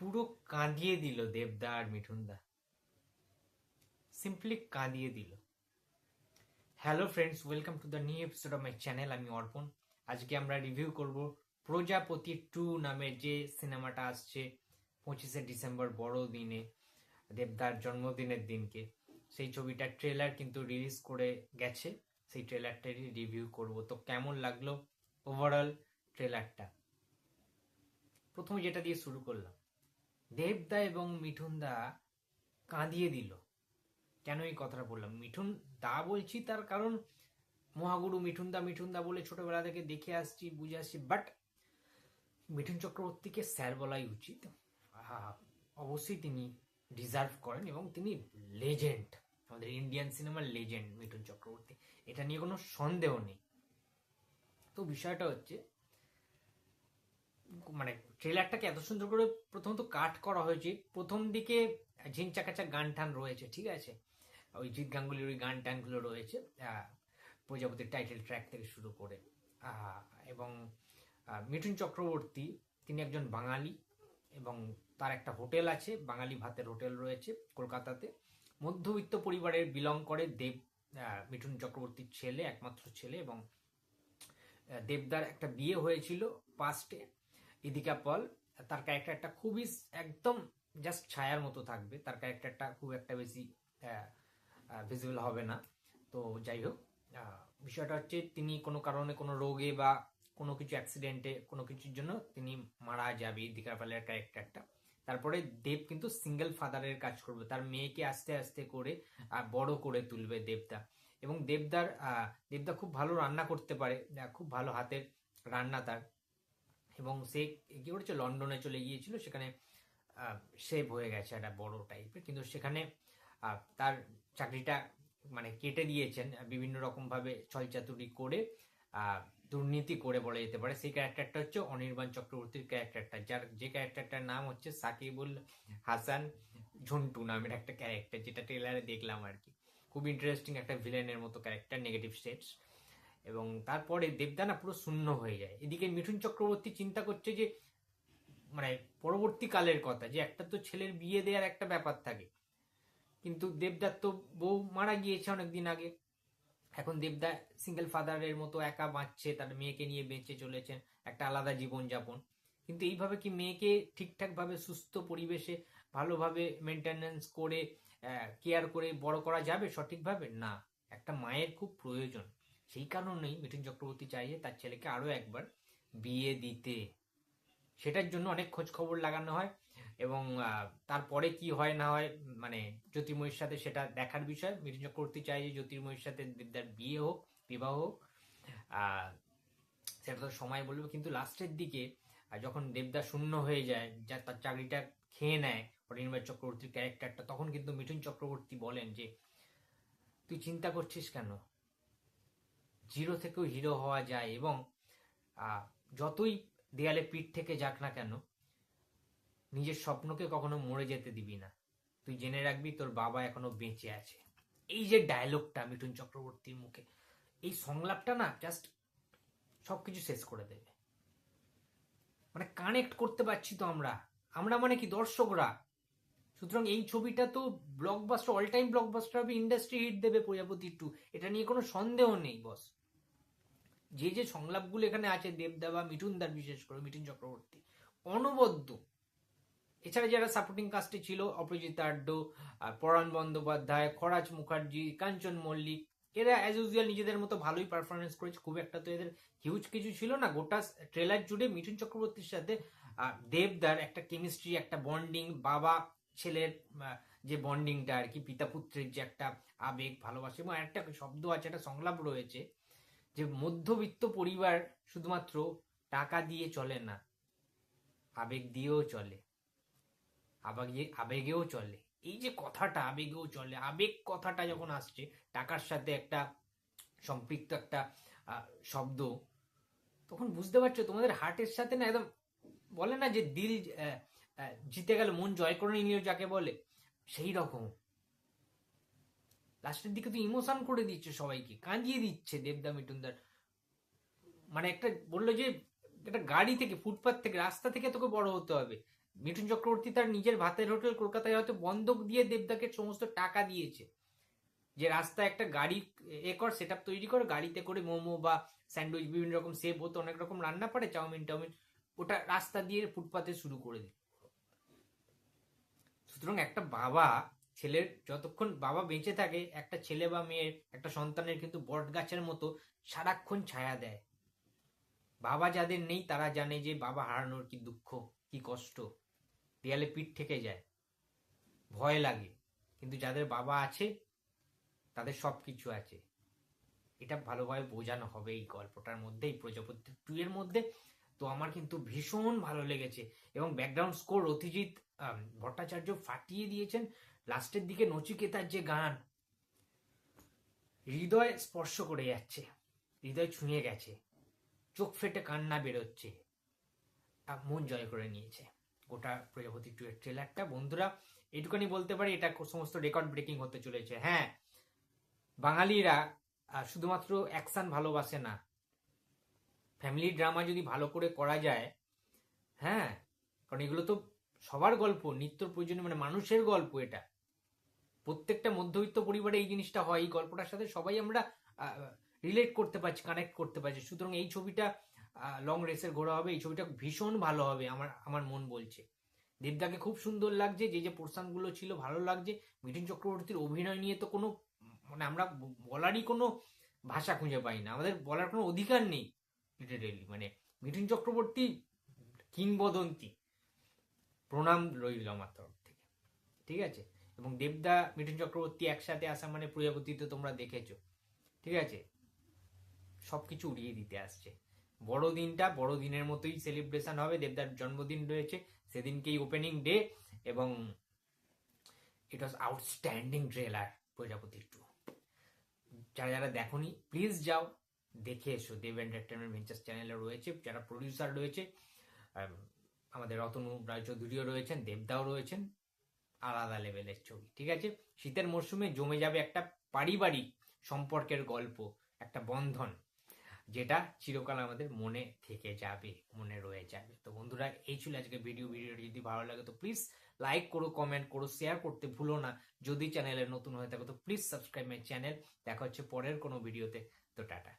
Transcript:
পুরো কাঁদিয়ে দিল দেবদা আর মিঠুনদা। সিম্পলি কাঁদিয়ে দিল। Hello friends welcome to the new episode of my channel আমি অর্পণ। আজকে আমরা রিভিউ করব প্রজাপতি টু নামের যে সিনেমাটা আসছে পঁচিশে ডিসেম্বর বড়দিনে, দেবদার জন্মদিনের দিনকে। সেই ছবিটার ট্রেলার কিন্তু রিলিজ করে গেছে, সেই ট্রেলারটারই রিভিউ করব। তো কেমন লাগল ওভারঅল ট্রেলারটা প্রথমে যেটা দিয়ে শুরু করলাম দেবদা এবং মিঠুনদা কাঁদিয়ে দিল। কেন এই কথাটা বললাম? মিঠুন দা বলছি তার কারণ মহাগুরু মিঠুন দা মিঠুন দা বলে ছোটবেলা থেকে দেখে আসছি, বুঝে আসছি বাট মিঠুন চক্রবর্তীকে স্যার বলাই উচিত। অবশ্যই তিনি ডিজার্ভ করেন এবং তিনি লেজেন্ড আমাদের ইন্ডিয়ান সিনেমার লেজেন্ড মিঠুন চক্রবর্তী। এটা নিয়ে কোনো সন্দেহ নেই। তো বিষয়টা হচ্ছে মানে ট্রেলারটাকে এত সুন্দর করে প্রথমত কাট করা হয়েছে। প্রথম দিকে ঝিনচাকাচা গান টান রয়েছে, ঠিক আছে? ওই জিৎ গাঙ্গুলির ওই গান টানগুলো রয়েছে প্রজাপতির টাইটেল ট্র্যাক থেকে শুরু করে। এবং মিঠুন চক্রবর্তী, তিনি একজন বাঙালি এবং তার একটা হোটেল আছে, বাঙালি ভাতের হোটেল রয়েছে কলকাতাতে। মধ্যবিত্ত পরিবারের বিলং করে দেব মিঠুন চক্রবর্তীর ছেলে, একমাত্র ছেলে এবং দেবদার একটা বিয়ে হয়েছিল পাস্টে ইদিকা পল তার ক্যারেক্টারটা খুবই একদম জাস্ট ছায়ার মতো থাকবে। তার ক্যারেক্টারটা খুব একটা বেশি ভিজিবল হবে না। তো যাই হোক বিষয়টা হচ্ছে তিনি কোনো কারণে কোনো রোগে বা কোনো কিছু অ্যাক্সিডেন্টে কোনো কিছুর জন্য তিনি মারা যাবে ইদিকা পালের ক্যারেক্টারটা তারপরে দেব কিন্তু সিঙ্গেল ফাদারের কাজ করবে। তার মেয়েকে আস্তে আস্তে করে বড় করে তুলবে দেবদা। এবং দেবদার দেবদা খুব ভালো রান্না করতে পারে খুব ভালো হাতের রান্না তার। এবং সে কি করেছে? লন্ডনে চলে গিয়েছিল। সেখানে সেভ হয়ে গেছে একটা বড় টাইপের কিন্তু সেখানে তার চাকরিটা মানে কেটে দিয়েছেন। বিভিন্ন রকমভাবে ছলচাতুরি করে দুর্নীতি করে বলা যেতে পারে। সেই ক্যারেক্টারটা হচ্ছে অনির্বাণ চক্রবর্তীর ক্যারেক্টারটা যার যে ক্যারেক্টারটার নাম হচ্ছে সাকিবুল হাসান ঝন্টু নামের একটা ক্যারেক্টার যেটা ট্রেলারে দেখলাম আর কি। খুব ইন্টারেস্টিং একটা ভিলেনের মতো ক্যারেক্টার নেগেটিভ স্টেটস এবং তারপরে দেবদানা পুরো শূন্য হয়ে যায়। এদিকে মিঠুন চক্রবর্তী চিন্তা করছে যে মানে পরবর্তীকালের কথা, যে একটা তো ছেলের বিয়ে দেওয়ার একটা ব্যাপার থাকে। কিন্তু দেবদার তো বউ মারা গিয়েছে অনেকদিন আগে। এখন দেবদা সিঙ্গেল ফাদারের মতো একা বাঁচছে, তার মেয়েকে নিয়ে বেঁচে চলেছেন, একটা আলাদা জীবনযাপন। কিন্তু এইভাবে কি মেয়েকে ঠিকঠাক ভাবে সুস্থ পরিবেশে, ভালোভাবে মেনটেনেন্স করে কেয়ার করে বড় করা যাবে সঠিকভাবে? না, একটা মায়ের খুব প্রয়োজন। সেই কারণেই মিঠুন চক্রবর্তী চাইছে তার ছেলেকে আরও একবার বিয়ে দিতে। সেটার জন্য অনেক খোঁজ খবর লাগানো হয় এবং তারপরে কি হয় না হয় মানে জ্যোতির্ময়ীর সাথে সেটা দেখার বিষয়। মিঠুন চক্রবর্তী চাই যে জ্যোতির্ময়ীর সাথে দেবদার বিয়ে হোক, বিবাহ হোক। সেটা তো সময় বলবে, কিন্তু লাস্টের দিকে যখন দেবদা শূন্য হয়ে যায়, যা তার চাকরিটা খেয়ে নেয় অনির্বাণ চক্রবর্তীর ক্যারেক্টারটা তখন কিন্তু মিঠুন চক্রবর্তী বলেন যে, তুই চিন্তা করছিস কেন? জিরো থেকেও হিরো হওয়া যায় এবং যতই দেয়ালে পিঠ থেকে যাক না কেন, নিজের স্বপ্নকে কখনো মরে যেতে দিবি না। তুই জেনে রাখবি তোর বাবা এখনও বেঁচে আছে। এই যে ডায়লগটা মিঠুন চক্রবর্তীর মুখে, এই সংলাপটা না জাস্ট সবকিছু শেষ করে দেবে। মানে কানেক্ট করতে পারছি তো আমরা। আমরা মানে কি দর্শকরা? সুতরাং এই ছবিটা তো ব্লকবাস্টার অল টাইম ব্লকবাস্টার হবে ইন্ডাস্ট্রি হিট দেবে প্রজাপতি টু এটা নিয়ে কোনো সন্দেহ নেই বস যে যে সংলাপগুলো এখানে আছে, দেবদেবা মিঠুনদার বিশেষ করে, মিঠুন চক্রবর্তী, অনবদ্য। এছাড়া যারা সাপোর্টিং কাস্টে ছিল অপরাজিতা আড্ড পরাণ বন্দ্যোপাধ্যায়, খরাজ মুখার্জি, কাঞ্চন মল্লিক, এরা অ্যাজ ইউজুয়াল নিজেদের মতো ভালোই পারফরমেন্স করেছে। খুব একটা তো এদের হিউজ কিছু ছিল না। গোটা ট্রেলার জুড়ে মিঠুন চক্রবর্তীর সাথে দেবদার একটা কেমিস্ট্রি একটা বন্ডিং বাবা ছেলের যে বন্ডিংটা আর কি পিতা পুত্রের যে একটা আবেগ, ভালোবাসা এবং একটা শব্দ আছে, একটা সংলাপ রয়েছে যে মধ্যবিত্ত পরিবার শুধুমাত্র টাকা দিয়ে চলে না, আবেগ দিয়েও চলে, আবেগে, আবেগেও চলে। এই যে কথাটা, আবেগেও চলে, আবেগ কথাটা যখন আসছে, টাকার সাথে একটা সম্পৃক্ত একটা শব্দ, তখন বুঝতে পারছ তোমাদের হার্টের সাথে না একদম বলে না যে দিল জিতে গেল, মন জয় করে নিল যাকে বলে, সেই রকম। লাস্টের দিকে তো ইমোশন করে দিচ্ছে সবাইকে, কাঁদিয়ে দিচ্ছে দেবদা মিটুনদার মানে একটা বলল যে, একটা গাড়ি থেকে ফুটপাথ থেকে, রাস্তা থেকে তোকে বড় হতে হবে। মিঠুন চক্রবর্তী তার নিজের ভাতের হোটেল কলকাতায় হয়তো বন্ধক দিয়ে দেবদাকে সমস্ত টাকা দিয়েছে। যে রাস্তায় একটা গাড়ি এ কর সেট তৈরি কর, গাড়িতে করে মোমো বা স্যান্ডউইচ বিভিন্ন রকম সেভ হতো, অনেক রকম রান্না পারে, চাউমিন, টাউমিন, ওটা রাস্তা দিয়ে ফুটপাতে শুরু করে দিল। সুতরাং একটা বাবা ছেলের যতক্ষণ বাবা বেঁচে থাকে, একটা ছেলে বা মেয়ের, একটা সন্তানের কিন্তু বট গাছের মতো সারাক্ষণ ছায়া দেয়। বাবা যাদের নেই, তারা জানে যে বাবা হারানোর কি দুঃখ, কি কষ্ট। দেয়ালে পিঠ থেকে যায়। ভয় লাগে। কিন্তু যাদের বাবা আছে, তাদের সব কিছু আছে। এটা ভালোভাবে বোঝানো হবে এই গল্পটার মধ্যে, এই প্রজাপতি টু এর মধ্যে। তো আমার কিন্তু ভীষণ ভালো লেগেছে এবং ব্যাকগ্রাউন্ড স্কোর অতিজিৎ ভট্টাচার্য ফাটিয়ে দিয়েছেন লাস্টের দিকে নচিকেতার যে গান, হৃদয় স্পর্শ করে যাচ্ছে, হৃদয় ছুঁয়ে গেছে, চোখ ফেটে কান্না বেরোচ্ছে মন জয় করে নিয়েছে। গোটা প্রজাপতি টু এর ট্রেলারটা, বন্ধুরা, এটুখানি বলতে পারি, এটা সমস্ত রেকর্ড ব্রেকিং হতে চলেছে। হ্যাঁ বাঙালিরা শুধুমাত্র অ্যাকশন ভালোবাসে না ফ্যামিলি ড্রামা যদি ভালো করে করা যায় হ্যাঁ কারণ এগুলো তো সবার গল্প, নিত্য প্রয়োজনীয় মানে মানুষের গল্প এটা। প্রত্যেকটা মধ্যবিত্ত পরিবারে এই জিনিসটা হয়, এই গল্পটার সাথে সবাই আমরা রিলেট করতে পারছি কানেক্ট করতে পারছি। সুতরাং এই ছবিটা লং রেসের ঘোরা হবে, এই ছবিটা ভীষণ ভালো হবে আমার আমার মন বলছে। দেবদাকে খুব সুন্দর লাগছে, যে যে পোর্শনগুলো ছিল ভালো লাগছে। মিঠুন চক্রবর্তীর অভিনয় নিয়ে তো কোনো মানে আমরা বলারই কোনো ভাষা খুঁজে পাই না। আমাদের বলার কোনো অধিকার নেই লিটারেলি মানে মিঠুন চক্রবর্তী কিংবদন্তি। প্রণাম রইল আমার তরফ থেকে। ঠিক আছে? এবং দেবদা, মিঠুন চক্রবর্তী একসাথে আসা মানে প্রজাপতি তো তোমরা দেখেছ। ঠিক আছে? সব কিছু উড়িয়ে দিতে আসছে। বড়দিনটা বড়দিনের মতোই সেলিব্রেশন হবে। দেবদার জন্মদিন রয়েছে। সেদিনকেই ওপেনিং ডে এবং it was outstanding trailer Projapoti two যারা যারা দেখোনি প্লিজ যাও, দেখে এসো। দেব এন্টারটেনমেন্ট ভেঞ্চার্স চ্যানেলে রয়েছে, যারা প্রডিউসার রয়েছে আমাদের রতনু রায়চৌধুরীও রয়েছেন, দেবদাও রয়েছেন, আলাদা লেভেলের ছবি, ঠিক আছে? শীতের মরশুমে জমে যাবে একটা পারিবারিক সম্পর্কের গল্প, একটা বন্ধন, যেটা চিরকাল আমাদের মনে থেকে যাবে, মনে রয়ে যাবে। তো বন্ধুরা, এই ছিল আজকে ভিডিও ভিডিওটি যদি ভালো লাগে, তো প্লিজ লাইক করো কমেন্ট করো শেয়ার করতে ভুলো না। যদি চ্যানেলে নতুন হয়ে থাকো, তো প্লিজ সাবস্ক্রাইব মাই চ্যানেল দেখা হচ্ছে পরের কোনো ভিডিওতে তো টাটা।